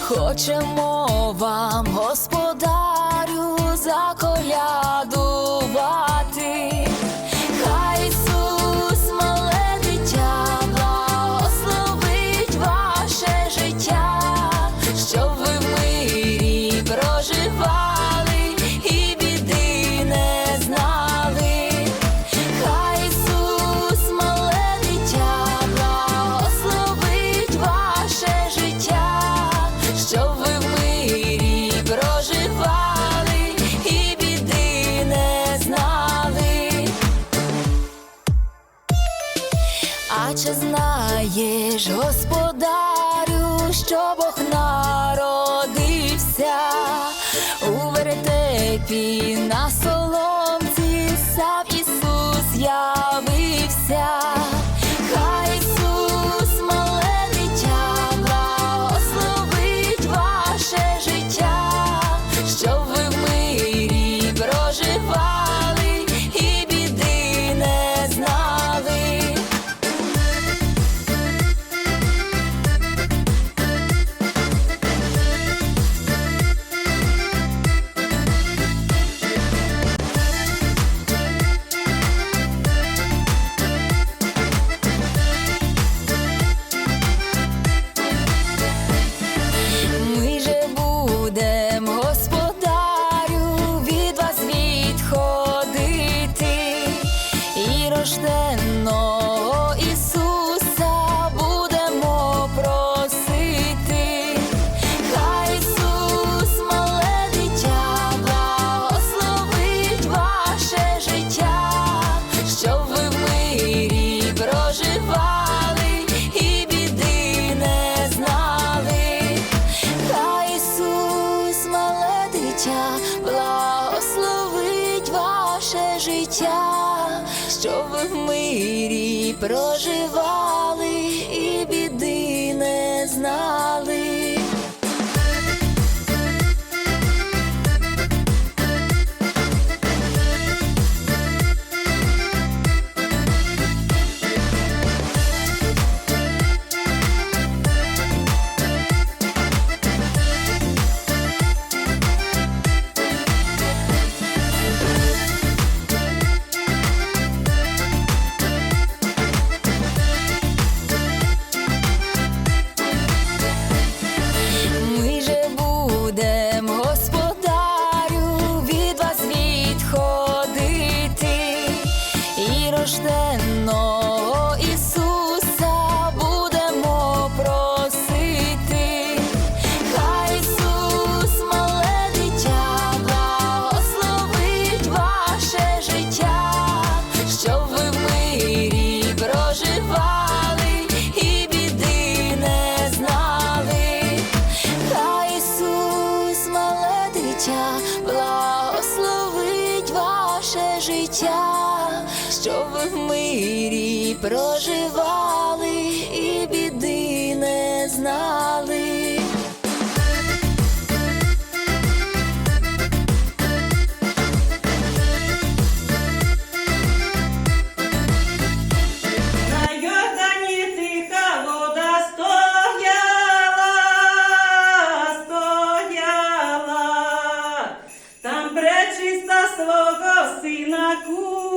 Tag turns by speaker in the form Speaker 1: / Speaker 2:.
Speaker 1: Хочемо вам господи. Наче знаєш, господарю, що Бог народився у веретепі. життя, що в мирі проживаєте. що ви в мирі проживали і біди не знали.
Speaker 2: На Йордані тиха вода стояла, стояла, там пречиста свого сина кула.